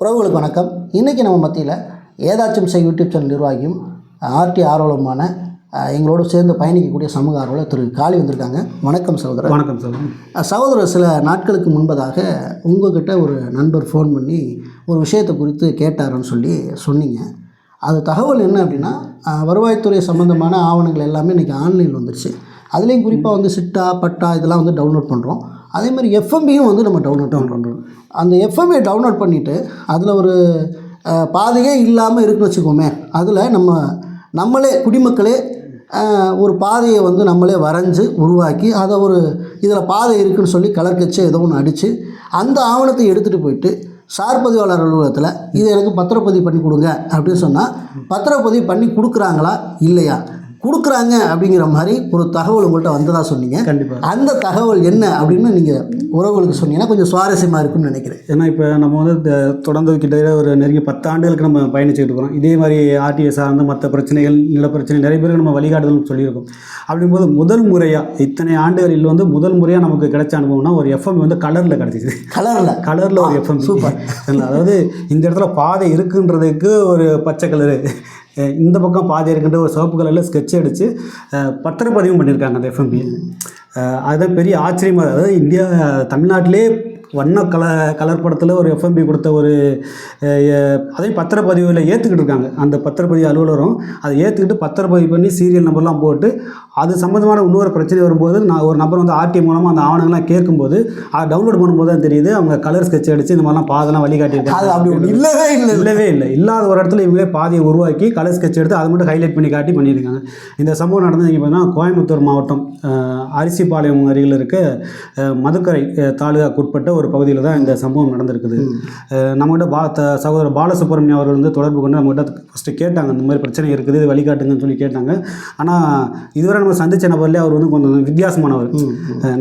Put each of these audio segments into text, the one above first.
உறவுகளுக்கு வணக்கம். இன்றைக்கி நம்ம மத்தியில் ஏதாச்சும் செய் யூடியூப் சேனல் நிர்வாகியும் ஆர்டி ஆர்வலமான எங்களோடு சேர்ந்து பயணிக்கக்கூடிய சமூக ஆர்வலர் திரு காளி வந்திருக்காங்க. வணக்கம் சகோதரர். வணக்கம் அஹ், சகோதரர் சில நாட்களுக்கு முன்பதாக உங்ககிட்ட ஒரு நண்பர் ஃபோன் பண்ணி ஒரு விஷயத்தை குறித்து கேட்டாருன்னு சொல்லி சொன்னீங்க. அது தகவல் என்ன அப்படின்னா வருவாய்த்துறை சம்மந்தமான ஆவணங்கள் எல்லாமே இன்றைக்கி ஆன்லைனில் வந்துருச்சு. அதுலேயும் குறிப்பாக வந்து சிட்டா பட்டா இதெல்லாம் வந்து டவுன்லோட் பண்ணுறோம் அதே மாதிரி எஃப்எம்பியும் வந்து நம்ம டவுன்லோட் பண்ணுறோம் அந்த எஃப்எம்ஏ டவுன்லோட் பண்ணிவிட்டு அதில் ஒரு பாதையே இல்லாமல் இருக்குன்னு வச்சுக்கோமே அதில் நம்ம நம்மளே குடிமக்களே ஒரு பாதையை வந்து நம்மளே வரைஞ்சி உருவாக்கி அதை ஒரு இதில் பாதை இருக்குன்னு சொல்லி கலர் கச்சு ஏதோ ஒன்று அடித்து அந்த ஆவணத்தை எடுத்துகிட்டு போயிட்டு சார் பதிவாளர் அலுவலகத்தில் இது எனக்கு பத்திரப்பதிவு பண்ணி கொடுங்க அப்படின்னு சொன்னால் பத்திரப்பதிவு பண்ணி கொடுக்குறாங்களா? இல்லையா? கொடுக்குறாங்க அப்படிங்கிற மாதிரி ஒரு தகவல் உங்கள்கிட்ட வந்ததாக சொன்னீங்க. கண்டிப்பாக அந்த தகவல் என்ன அப்படின்னு நீங்கள் உறவுகளுக்கு சொன்னீங்கன்னா கொஞ்சம் சுவாரஸ்யமாக இருக்கும்னு நினைக்கிறேன். ஏன்னா இப்போ நம்ம வந்து தொடர்ந்து கிட்டத்தட்ட ஒரு நெருங்கிய பத்து ஆண்டுகளுக்கு நம்ம பயணிச்சுட்டு இருக்கிறோம். இதே மாதிரி ஆர்டிஎஸ் சார்ந்த மற்ற பிரச்சனைகள் நில பிரச்சனை நிறைய பேருக்கு நம்ம வழிகாட்டுதல் சொல்லியிருக்கோம். அப்படிங்கும்போது முதல் முறையாக இத்தனை ஆண்டுகளில் வந்து முதல் முறையாக நமக்கு கிடைச்ச அனுபவம்னா ஒரு எஃப்எம் வந்து கலரில் கிடச்சிச்சு கலரில். கலரில் ஒரு எஃப்எம் சூப்பர். அதாவது இந்த இடத்துல பாதை இருக்குன்றதுக்கு ஒரு பச்சை கலரு. இந்த பக்கம் பாதி இருக்கின்ற ஒரு சிவப்பு கலரில் ஸ்கெட்ச் அடித்து பத்திரப்பதிவும் பண்ணியிருக்காங்க அந்த எஃப்எம்பி அதுதான் பெரிய ஆச்சரியமாக அதாவது இந்தியா தமிழ்நாட்டிலே வண்ண கல கலர் படத்தில் ஒரு எஃப்எம்பி கொடுத்த ஒரு அதையும் பத்திரப்பதிவில் ஏற்றுக்கிட்டு இருக்காங்க. அந்த பத்திரப்பதிவு அலுவலரும் அதை ஏற்றுக்கிட்டு பத்திரப்பதிவு பண்ணி சீரியல் நம்பர்லாம் போட்டு அது சம்மந்தமான இன்னொரு பிரச்சனை வரும்போது நான் ஒரு நபர் வந்து ஆர்டி மூலமாக அந்த ஆவணங்கள்லாம் கேட்கும்போது அதை டவுன்லோட் பண்ணும்போது தான் தெரியுது. அவங்க கலர் ஸ்கெட்ச் அடித்து இந்த மாதிரிலாம் பாதெல்லாம் வழிகாட்டியிருக்காங்க. அது அப்படி இல்லவே இல்லை. இல்லவே இல்லை. இல்லாத ஒரு இடத்துல இவங்களே பாதையை உருவாக்கி கலர் ஸ்கெட்ச் எடுத்து அதை மட்டும் ஹைலைட் பண்ணி காட்டி பண்ணியிருக்காங்க. இந்த சம்பவம் நடந்தது இங்கே பார்த்தீங்கன்னா கோயம்புத்தூர் மாவட்டம் அரிசிபாளையம் அருகில் இருக்க மதுக்கரை தாலுகாக்கு உட்பட்ட ஒரு பகுதியில் தான் இந்த சம்பவம் நடந்திருக்குது. நம்மகிட்ட பா த சகோதரர் பாலசுப்ரமணியம் அவர்கள் வந்து தொடர்பு கொண்டு நம்மகிட்ட ஃபஸ்ட்டு கேட்டாங்க இந்த மாதிரி பிரச்சனை இருக்குது இது வழிகாட்டுங்கன்னு சொல்லி கேட்டாங்க. ஆனால் இதுவரை நம்ம சந்திச்ச நபர்லேயே அவர் வந்து கொஞ்சம் வித்தியாசமானவர்.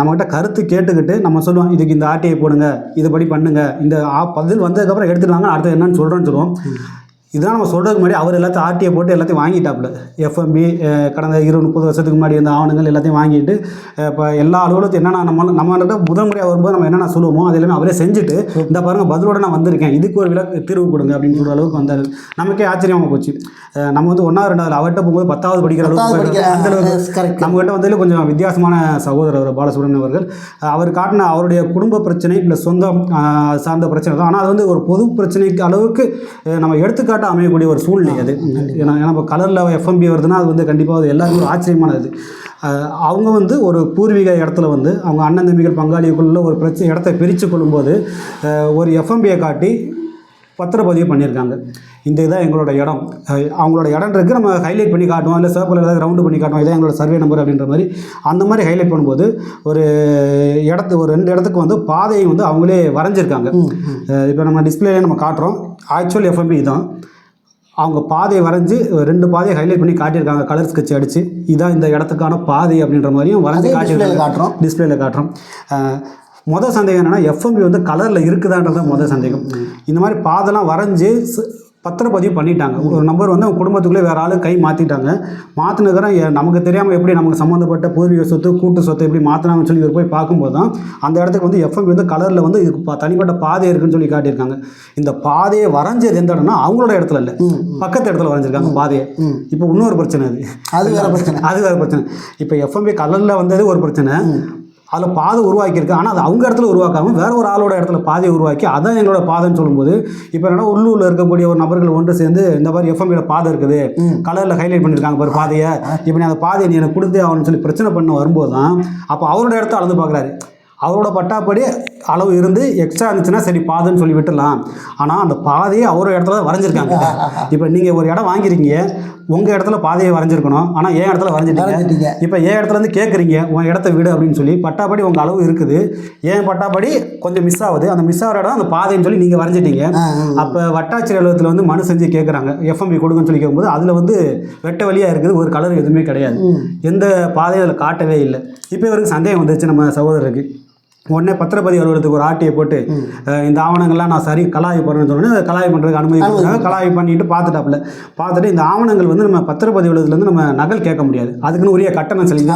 நம்மகிட்ட கருத்து கேட்டுக்கிட்டு நம்ம சொல்லுவோம் இதுக்கு இந்த ஆர்டிஐ போடுங்க இதுபடி பண்ணுங்க இந்த பதில் வந்ததுக்கப்புறம் எடுத்துட்டு வாங்க அடுத்து என்னன்னு சொல்கிறோன்னு சொல்லுவோம். இதெல்லாம் நம்ம சொல்கிறதுக்கு முன்னாடி அவர் எல்லாத்தையும் ஆர்டிஐ போட்டு எல்லாத்தையும் வாங்கிட்டாப்புல. எஃப்எம்பி கடந்த இருபது முப்பது வருஷத்துக்கு முன்னாடி இருந்த ஆவணங்கள் எல்லாத்தையும் வாங்கிட்டு இப்போ எல்லா அலுவலகத்தையும் என்னென்ன நம்ம நம்மகிட்ட முதல் முறையாக வரும்போது நம்ம என்னென்ன சொல்லுவோமோ அது எல்லாமே அவரே செஞ்சுட்டு இந்த பாருங்க பதிலோட நான் வந்திருக்கேன். இதுக்கு ஒரு விளக்கு தீர்வு கொடுங்க அப்படின்னு சொல்கிற அளவுக்கு வந்தார். நமக்கே ஆச்சரியமாக போச்சு. நம்ம வந்து ஒன்றா ரெண்டாவது அவர்கிட்ட போகும்போது பத்தாவது படிக்கிற அளவுக்கு அந்த அளவுக்கு நம்மகிட்ட வந்ததில் கொஞ்சம் வித்தியாசமான சகோதரர் அவர் பாலசுப்ரமணியம் அவர்கள். அவர் காட்டின அவருடைய குடும்ப பிரச்சனை ப்ளஸ் சொந்தம் சார்ந்த பிரச்சனை தான். ஆனால் அது வந்து ஒரு பொது பிரச்சனைக்கு அளவுக்கு நம்ம எடுத்துக்காட்ட அமையக்கூடிய ஒரு சூழ்நிலை அது. ஏன்னா ஏன்னா இப்போ கலரில் எஃப்எம்பி வருதுன்னா அது வந்து கண்டிப்பாக அது எல்லாருக்கும் ஒரு ஆச்சரியமானது அவங்க வந்து ஒரு பூர்வீக இடத்துல வந்து அவங்க அண்ணன் தம்பிகள் பங்காளிக்குள்ள ஒரு பிரச்சனை இடத்த பிரித்து கொள்ளும்போது ஒரு எஃப்எம்பியை காட்டி பத்திரப்பதிவு பண்ணியிருக்காங்க. இந்த இதான் எங்களோட இடம். அவங்களோட இடம் இருக்குது நம்ம ஹைலைட் பண்ணி காட்டுவோம். இல்லை சேப்பில் ஏதாவது ரவுண்டு பண்ணி காட்டுவோம். இதான் எங்களோட சர்வே நம்பர் அப்படின்ற மாதிரி. அந்த மாதிரி ஹைலைட் பண்ணும்போது ஒரு இடத்து ஒரு ரெண்டு இடத்துக்கு வந்து பாதையை வந்து அவங்களே வரைஞ்சிருக்காங்க. இப்போ நம்ம டிஸ்பிளேல நம்ம காட்டுறோம். ஆக்சுவல் எஃப்எம்பி தான் அவங்க பாதையை வரைஞ்சி ரெண்டு பாதையை ஹைலைட் பண்ணி காட்டியிருக்காங்க. கலர் ஸ்கெட்ச் அடித்து இதான் இந்த இடத்துக்கான பாதை அப்படின்ற மாதிரியும் வரைஞ்சி காட்டியிருக்காங்க. காட்டுறோம். டிஸ்பிளேல காட்டுறோம். மொதல் சந்தேகம் என்னென்னா எஃப்எம்பி வந்து கலரில் இருக்குதான்றது தான் மொதல் சந்தேகம். இந்த மாதிரி பாதெல்லாம் வரைஞ்சி பத்திரப்பதிவு பண்ணிட்டாங்க. ஒரு நம்பர் வந்து அவங்க குடும்பத்துக்குள்ளே வேறு ஆளு கை மாற்றிட்டாங்க மாற்றினதுக்கப்புறம் நமக்கு தெரியாமல் எப்படி நமக்கு சம்மந்தப்பட்ட பூர்வீக சொத்து கூட்டு சொத்து எப்படி மாற்றினாங்கன்னு சொல்லி இவர் போய் பார்க்கும்போது தான் அந்த இடத்துக்கு வந்து எஃப்எம்பி வந்து கலரில் வந்து இதுக்கு பா- தனிப்பட்ட பாதை இருக்குன்னு சொல்லி காட்டியிருக்காங்க. இந்த பாதையை வரைஞ்சது எந்த இடம்னா அவங்களோட இடத்துல இல்லை. பக்கத்து இடத்துல வரைஞ்சிருக்காங்க பாதையை. இப்போ இன்னொரு பிரச்சனை அது. அது வேற பிரச்சனை. அது வேறு பிரச்சனை. இப்போ எஃப்எம்பி கலரில் வந்தது ஒரு பிரச்சனை. அதில் பாதை உருவாக்கியிருக்கு. ஆனால் அது அவங்க இடத்துல உருவாக்காமல் வேற ஒரு ஆளோட இடத்துல பாதையை உருவாக்கி அதான் எங்களோட பாதைன்னு சொல்லும்போது இப்போ என்னன்னா உள்ளூரில் இருக்கக்கூடிய ஒரு நபர்கள் ஒன்று சேர்ந்து இந்த மாதிரி எஃப்எம்பியில் பாதை இருக்குது. கலரில் ஹைலைட் பண்ணியிருக்காங்க பாரு பாதையை. இப்போ நீ அந்த பாதையை நீ எனக்கு கொடுத்தே ஆகணும்னு சொல்லி பிரச்சனை பண்ண வரும்போது தான் அப்போ அவரோட இடத்த அளந்து பார்க்குறாரு. அவரோட பட்டாப்படி அளவு இருந்து எக்ஸ்ட்ரா இருந்துச்சுன்னா சரி பாதைன்னு சொல்லி விட்டுடலாம். ஆனால் அந்த பாதையை அவரோட இடத்துல வரைஞ்சிருக்காங்க. இப்போ நீங்கள் ஒரு இடம் வாங்கியிருக்கீங்க உங்கள் இடத்துல பாதையை வரைஞ்சிருக்கணும். ஆனால் என் இடத்துல வரைஞ்சிட்டீங்க. இப்போ என் இடத்துல இருந்து கேட்குறீங்க உன் இடத்த விடு அப்படின்னு சொல்லி பட்டாப்படி உங்கள் அளவு இருக்குது. ஏன் பட்டாப்படி கொஞ்சம் மிஸ் ஆகுது. அந்த மிஸ் ஆகிற இடம் அந்த பாதைன்னு சொல்லி நீங்கள் வரைஞ்சிட்டீங்க. அப்போ வட்டாட்சியர் அலுவலகத்தில் வந்து மனு செஞ்சு கேட்குறாங்க எஃப்எம்பி கொடுங்கன்னு சொல்லி கேட்கும்போது அதில் வந்து வெட்ட வழியாக இருக்குது ஒரு கலர் எதுவுமே கிடையாது. எந்த பாதையும் அதில் காட்டவே இல்லை. இப்போ இவருக்கு சந்தேகம் வந்துச்சு நம்ம சகோதரருக்கு. உடனே பத்திரப்பதிவு அலுவலகத்துக்கு ஒரு ஆர்டியை போட்டு இந்த ஆவணங்கள்லாம் நான் சரி கலாய் பண்ணுறேன்னு சொன்னோன்னே கலாய் பண்ணுறதுக்கு அனுமதி கொடுத்தாங்க கலாய் பண்ணிட்டு பார்த்துட்டாப்புல. பார்த்துட்டு இந்த ஆவணங்கள் வந்து நம்ம பத்திரப்பதிவு அலுவலகத்துலேருந்து நம்ம நகல் கேட்க முடியாது. அதுக்குன்னு உரிய கட்டணம் செலுத்தி.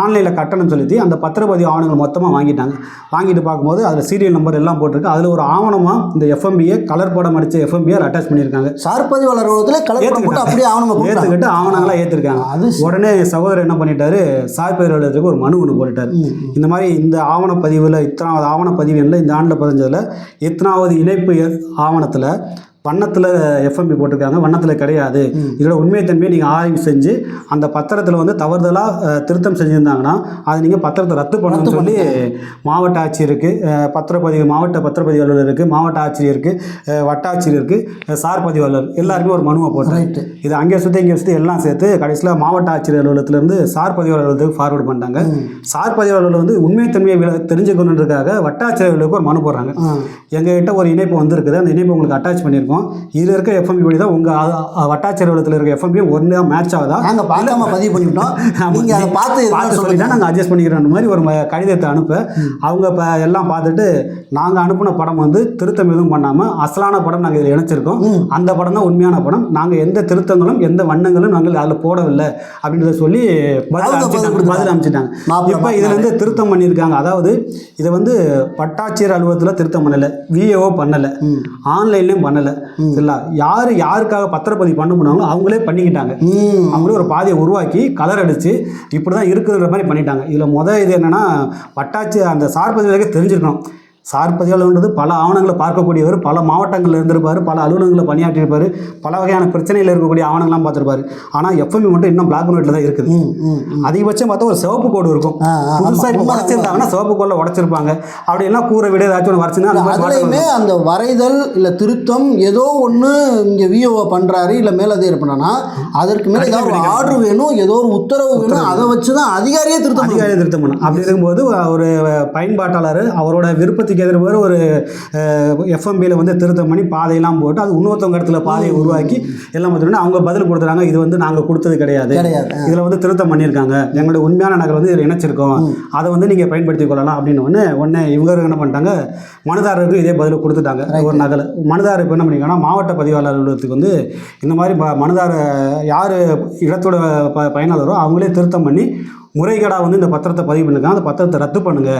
ஆன்லைனில் கட்டணம் செலுத்தி அந்த பத்திரப்பதிவு ஆவணங்கள் மொத்தமாக வாங்கிட்டாங்க. வாங்கிட்டு பார்க்கும்போது அதில் சீரியல் நம்பர் எல்லாம் போட்டிருக்கு. அதில் ஒரு ஆவணமாக இந்த எஃப்எம்பியை கலர் படம் அடித்த எஃப்எம்பியை அட்டாச் பண்ணியிருக்காங்க. சார் பதிவாளர் அலுவலகத்தில் கலெக்டர் போட்டு அப்படியே ஆவணமா கொடுத்தாங்க ஏற்றுக்கிட்டு ஆவணங்களா ஏற்றிருக்காங்க அது உடனே சகோதரர் என்ன பண்ணிட்டாரு? சாய்பதிவு அலுவலகத்துக்கு ஒரு மனு ஒன்று போட்டுட்டாரு. இந்த மாதிரி இந்த ஆவணப்பதிவில் இத்தனாவது ஆவணப்பதிவு எண்ணில் இந்த ஆண்டில் பதிஞ்சதில் இத்தனாவது இணைப்பு ஆவணத்தில் வண்ணத்தில் எஃப்எம்பி போட்டிருக்காங்க. வண்ணத்தில் கிடையாது. இதோட உண்மைத்தன்மையை நீங்கள் ஆய்வு செஞ்சு அந்த பத்திரத்தில் வந்து தவறுதலாக திருத்தம் செஞ்சுருந்தாங்கன்னா அதை நீங்கள் பத்திரத்தை ரத்து பண்ணணும்னு சொல்லி மாவட்ட ஆட்சியருக்கு பத்திரப்பதிவு மாவட்ட பத்திரப்பதிவு அலுவலர் இருக்குது மாவட்ட ஆட்சியருக்கு அஹ், வட்டாட்சியர் இருக்குது சார் பதிவு அலுவலர் எல்லாருமே ஒரு மனுவை ரைட்டு இது அங்கே சுற்றி இங்கே சுற்றி எல்லாம் சேர்த்து கடைசியில் மாவட்ட ஆட்சியர் அலுவலகத்திலேருந்து சார் பதிவு அலுவலகத்துக்கு ஃபார்வர்ட் பண்ணிட்டாங்க சார் பதிவு அலுவலகம் வந்து உண்மைத்தன்மையை தெரிஞ்சுக்கணுன்றதுக்காக வட்டாட்சியர் அலுவலகம் ஒரு மனு போடுறாங்க. எங்ககிட்ட ஒரு இணைப்பு வந்திருக்குது. அந்த இணைப்பு உங்களுக்கு அட்டாச் பண்ணியிருக்கோம். இதில் இருக்க எஃப்எம்பி படி தான் உங்கள் வட்டாட்சியர் அலுவலகத்தில் இருக்க எஃப்எம்பி ஒன்றா மேட்ச் ஆகுதா? நாங்கள் பார்க்காம பதிவு பண்ணிவிட்டோம் நீங்கள் அதை பார்த்து பார்த்து சொல்லிட்டா நாங்கள் அட்ஜஸ்ட் பண்ணிக்கிறோம் மாதிரி ஒரு கடிதத்தை அனுப்ப. அவங்க இப்போ எல்லாம் பார்த்துட்டு நாங்கள் அனுப்பின படம் வந்து திருத்தம் எதுவும் பண்ணாமல் அசலான படம் நாங்கள் இதில் இணைச்சிருக்கோம். அந்த படம் தான் உண்மையான படம். நாங்கள் எந்த திருத்தங்களும் எந்த வண்ணங்களும் நாங்கள் அதில் போடவில்லை அப்படின்றத சொல்லி பதில் மாப்பிள்ளை இப்போ இதில் வந்து திருத்தம் பண்ணியிருக்காங்க. அதாவது இதை வந்து வட்டாட்சியர் அலுவலகத்தில் திருத்தம் பண்ணலை. விஏஓ பண்ணலை. ஆன்லைன்லேயும் பண்ணலை. இல்லை யார் யாருக்காக பத்திரப்பதிவு பண்ண முடியாங்களோ அவங்களே பண்ணிக்கிட்டாங்க. அவங்களே ஒரு பாதையை உருவாக்கி கலர் அடித்து இப்படி தான் இருக்குன்ற மாதிரி பண்ணிட்டாங்க. இதில் மொதல் இது என்னென்னா வட்டாட்சி அந்த சார் பதிவுகளுக்கு தெரிஞ்சிருக்கணும். சார் பதிவாளர்ன்றது பல ஆவணங்களை பார்க்கக்கூடியவர் பல மாவட்டங்களில் இருந்திருப்பார் பல அலுவலகங்களில் பணியாற்றியிருப்பார் பல வகையான பிரச்சனையில் இருக்கக்கூடிய ஆவணங்கள்லாம் பார்த்துருப்பாரு. ஆனால் எஃப்எம்பி மட்டும் இன்னும் பிளாக் அண்ட் ஒயிட்டில் தான் இருக்குது. அதிகபட்சம் பார்த்தா ஒரு சிவப்பு கோடு இருக்கும். புதுசாக இப்போ உடச்சிருந்தாங்கன்னா சிவப்பு கோடில் உடச்சிருப்பாங்க. அப்படி எல்லாம் கூரை விட ஏதாச்சும் ஒன்று வரைச்சுன்னா அதுலேயுமே அந்த வரைதல் இல்லை திருத்தம் ஏதோ ஒன்று இங்கே விஓஓ பண்ணுறாரு இல்லை மேலதிகாரி பண்ணனா அதற்கு மேலே ஏதாவது ஒரு ஆர்டர் வேணும் ஏதோ ஒரு உத்தரவு வேணும் அதை வச்சு தான் அதிகாரியே திருத்தம் பண்ணணும். அதிகாரி திருத்தம் பண்ணும். அப்படி இருக்கும்போது ஒரு பயன்பாட்டாளர் அவரோட விருப்பத்துக்கு எதிர்பார் ஒரு எஃப்எம்பியில் வந்து திருத்தம் பண்ணி பாதையெல்லாம் போட்டு அது இன்னொருத்தவங்க இடத்துல பாதையை உருவாக்கி எல்லாம் பார்த்தீங்கன்னா அவங்க பதில் கொடுத்துறாங்க. இது வந்து நாங்கள் கொடுத்தது கிடையாது. இதில் வந்து திருத்தம் பண்ணியிருக்காங்க. எங்களுடைய உண்மையான நகல் வந்து இதில் இணைச்சிருக்கோம். அதை வந்து நீங்கள் பயன்படுத்திக் கொள்ளலாம் அப்படின்னு உடனே உடனே இவங்க என்ன பண்ணிட்டாங்க? மனுதாரருக்கு இதே பதில் கொடுத்துட்டாங்க. ஒரு நகல். மனுதாரர் இப்போ என்ன பண்ணிருக்காங்கன்னா மாவட்ட பதிவாளர் அலுவலகத்துக்கு வந்து இந்த மாதிரி மனுதார யார் இடத்தோட ப பயனாளரோ அவங்களே திருத்தம் பண்ணி முறைகேடாக வந்து இந்த பத்திரத்தை பதிவு பண்ணிருக்காங்க. அந்த பத்திரத்தை ரத்து பண்ணுங்க.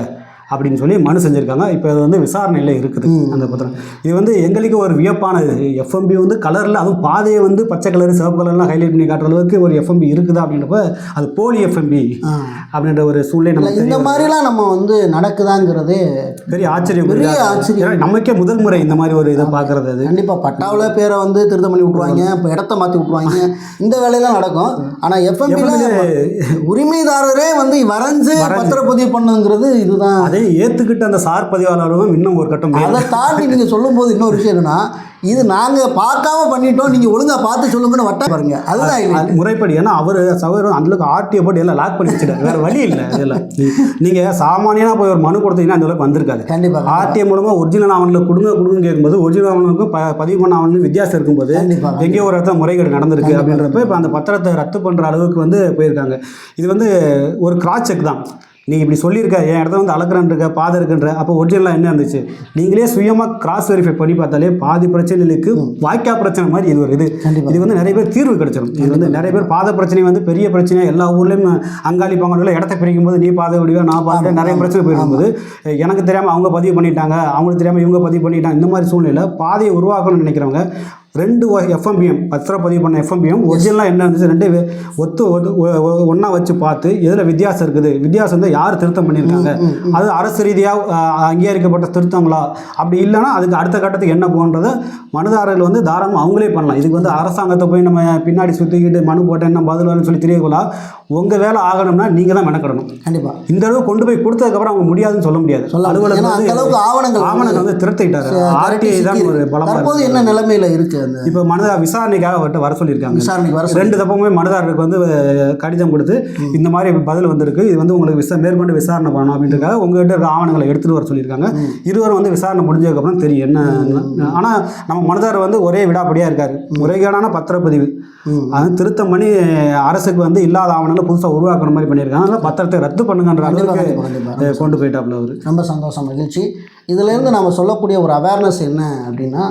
அப்படின்னு சொல்லி மனு செஞ்சுருக்காங்க. இப்போ அது வந்து விசாரணையில் இருக்குது. அந்த பத்திரம். இது வந்து எங்களுக்கு ஒரு வியப்பானது எஃப்எம்பி வந்து கலரில் அதுவும் பாதையை வந்து பச்சை கலர் சிவப்பு கலர்லாம் ஹைலைட் பண்ணி காட்டுற அளவுக்கு ஒரு எஃப்எம்பி இருக்குதா அப்படின்றப்ப அது போலி எஃப்எம்பி. அப்படின்ற ஒரு சூழ்நிலை நமக்கு இந்த மாதிரிலாம் நம்ம வந்து நடக்குதாங்கிறதே பெரிய ஆச்சரியம். பெரிய. ஆச்சரியம். நமக்கே முதல் முறை இந்த மாதிரி ஒரு இதை பார்க்கறது அது. கண்டிப்பாக பட்டாவில் பேரை வந்து திருத்தம் பண்ணி விட்ருவாங்க இப்போ இடத்த மாற்றி விட்ருவாங்க இந்த வேலையெல்லாம் நடக்கும். ஆனால் எஃப்எம்பியில் உரிமைதாரரே வந்து வரைஞ்சு. பத்திரப்பதிவு பண்ணுங்கிறது இதுதான். அதே ஏற்றுக்கிட்ட அந்த சார் பதிவாளர்களும் இன்னும் ஒரு கட்டம். அதை தாண்டி நீங்கள் சொல்லும்போது இன்னொரு விஷயம் என்னன்னா இது நாங்கள் பார்க்காம பண்ணிட்டோம் நீங்கள் ஒழுங்காக பார்த்து சொல்லுங்கன்னு வட்ட பாருங்க. அதுதான் அது முறைப்படி ஏன்னா அவர் சகோதரர் அந்தளவுக்கு ஆர்டிஓ போட்டு எல்லாம் லாக் பண்ணி வச்சுட்டாரு. வேற வழி இல்லை இதெல்லாம் நீங்கள் சாமானியனா போய் ஒரு மனு கொடுத்தீங்கன்னா அந்த அளவுக்கு வந்திருக்காது. கண்டிப்பாக ஆர்டிஓ மூலமாக ஒரிஜினல் ஆவணங்களை கொடுங்க கொடுங்கன்னு கேட்கும்போது ஒரிஜினல் ப பதிவு பண்ண ஆவணங்களுக்கும் வித்தியாசம் இருக்கும்போது எங்கேயோ ஒரு இடத்துல முறைகேடு நடந்திருக்கு அப்படின்றப்ப இப்போ அந்த பத்திரத்தை ரத்து பண்ணுற அளவுக்கு வந்து போயிருக்காங்க. இது வந்து ஒரு கிராஸ் செக் தான். நீ இப்படி சொல்லியிருக்க என் இடத்துல வந்து அளக்குறன் இருக்க பாதை இருக்குன்ற அப்போ ஒரிஜினலாக என்ன இருந்துச்சு? நீங்களே சுயமாக கிராஸ் வெரிஃபை பண்ணி பார்த்தாலே பாதி பிரச்சனைகளுக்கு வாய்க்கா பிரச்சனை மாதிரி இது ஒரு இது. இது வந்து நிறைய பேர் தீர்வு கிடைச்சிடும் இது வந்து நிறைய பேர் பாதை பிரச்சனை வந்து பெரிய பிரச்சனை எல்லா ஊர்லேயும் அங்காளி பங்கோட இடத்த பிரிக்கும் போது நீ பாதை விடுவா நான் பாதை நிறைய பிரச்சனை போயிருக்கும்போது எனக்கு தெரியாமல் அவங்க பதிவு பண்ணிட்டாங்க அவங்களுக்கு தெரியாமல் இவங்க பதிவு பண்ணிட்டாங்க இந்த மாதிரி சூழ்நிலை பாதையை உருவாக்கணும்னு நினைக்கிறவங்க ரெண்டு எஃப்எம்பிஎம் பத்திரம் பதிவு பண்ண எஃப்எம்பிஎம் ஒரிஜினலாக என்ன இருந்துச்சு ரெண்டு ஒத்து ஒன்றா வச்சு பார்த்து எதில் வித்தியாசம் இருக்குது? வித்தியாசம் வந்து யார் திருத்தம் பண்ணியிருக்காங்க? அது அரசு ரீதியாக அங்கீகரிக்கப்பட்ட திருத்தங்களா? அப்படி இல்லைன்னா அதுக்கு அடுத்த கட்டத்துக்கு என்ன போன்றதை மனுதாரர்கள் வந்து தாராளமாக அவங்களே பண்ணலாம். இதுக்கு வந்து அரசாங்கத்தை போய் நம்ம பின்னாடி சுற்றிக்கிட்டு மனு போட்டேன் என்ன பதில் வரணும்னு சொல்லி தெரியக்கூடா உங்கள் வேலை ஆகணும்னா நீங்கள் தான் மெனக்கடணும். கண்டிப்பாக இந்த அளவு கொண்டு போய் கொடுத்ததுக்கப்புறம் அவங்க முடியாதுன்னு சொல்ல முடியாது. சொல்ல அளவுக்கு ஆவணங்கள் ஆவணங்கள் வந்து திருத்திட்டாரு ஆர்டிஐ தான் ஒரு தற்போது என்ன நிலைமையில இருக்கு? அந்த இப்போ மனுதார் விசாரணைக்காக அவர்கிட்ட வர சொல்லியிருக்காங்க. விசாரணைக்கு வர ரெண்டு தப்பவுமே மனுதாரருக்கு வந்து கடிதம் கொடுத்து இந்த மாதிரி பதில் வந்திருக்கு இது வந்து உங்களுக்கு விசா மேற்கொண்டு விசாரணை பண்ணணும் அப்படின்றக்காக உங்ககிட்ட இருக்க ஆவணங்களை எடுத்துகிட்டு வர சொல்லியிருக்காங்க. இருவரும் வந்து விசாரணை முடிஞ்சதுக்கப்புறம் தெரியும் என்ன ஆனால் நம்ம மனுதாரர் வந்து ஒரே விடாப்படியாக இருக்காரு. முறைகேடான பத்திரப்பதிவு. அது திருத்தம் பண்ணி அரசுக்கு வந்து இல்லாத ஆவணங்களை புதுசாக உருவாக்குற மாதிரி பண்ணியிருக்காங்க. அதனால பத்திரத்தை ரத்து பண்ணுங்கன்ற அளவுக்கு கொண்டு போயிட்டாப்புல அவர். ரொம்ப சந்தோஷம் மகிழ்ச்சி. இதிலேருந்து நாம் சொல்லக்கூடிய ஒரு அவேர்னஸ் என்ன அப்படின்னா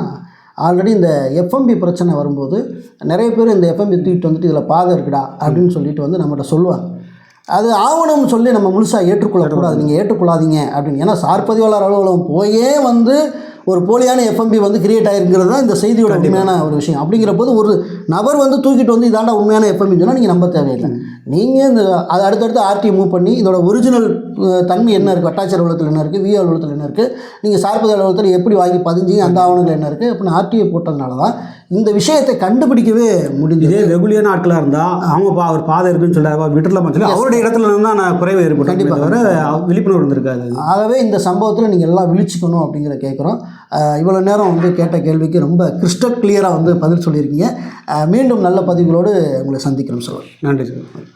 ஆல்ரெடி இந்த எஃப்எம்பி பிரச்சனை வரும்போது நிறைய பேர் இந்த எஃப்எம்பி தூக்கிட்டு வந்துட்டு இதில் பாதை இருக்குடா அப்படின்னு சொல்லிட்டு வந்து நம்மகிட்ட சொல்லுவாங்க. அது ஆவணம் சொல்லி நம்ம முழுசாக ஏற்றுக்கொள்ளக்கூடாது. நீங்கள் ஏற்றுக்கொள்ளாதீங்க அப்படின்னு. ஏன்னா சார் பதிவாளர் அலுவலகம் போயே வந்து ஒரு போலியான எஃப்எம்பி வந்து கிரியேட் ஆகிருக்கிறது தான் இந்த செய்தியோட உண்மையான ஒரு விஷயம். அப்படிங்கிற போது ஒரு நபர் வந்து தூக்கிட்டு வந்து இதாண்டா உண்மையான எஃப்எம்பி சொன்னால் நீங்கள் நம்ப தேவையில்லை. நீங்கள் இந்த அது அடுத்தடுத்து ஆர்டி மூவ் பண்ணி இதோட ஒரிஜினல் தன்மை என்ன இருக்குது வட்டாட்சியர் அலுவலகத்தில் என்ன இருக்குது வி அலுவலகத்தில் என்ன இருக்குது நீங்கள் சார்பதி அலுவலகத்தில் எப்படி வாங்கி பதிஞ்சீங்க? அந்த ஆவணங்கள் என்ன இருக்குது அப்படின்னு ஆர்டிஐ போட்டதுனால தான் இந்த விஷயத்தை கண்டுபிடிக்கவே முடிஞ்சது. இதே வெகுலியான ஆட்களாக இருந்தால் அவங்க பா அவர் பாதை இருக்குன்னு சொல்ல விட்டுலாமா சொல்லி அவருடைய இடத்துல இருந்து தான் நான் குறைவு ஏற்பட்டேன் கண்டிப்பா. தவிர அவ- விழிப்புணர்வு இருந்திருக்காது. ஆகவே இந்த சம்பவத்தில் நீங்கள் எல்லாம் விழிச்சுக்கணும் அப்படிங்கிற கேட்குறோம் இவ்வளோ நேரம் வந்து கேட்ட கேள்விக்கு ரொம்ப கிறிஸ்டல் கிளியராக வந்து பதில் சொல்லியிருக்கீங்க. மீண்டும் நல்ல பதிவுகளோடு உங்களை சந்திக்கிறோம் சொல்லுங்கள் நன்றி சார்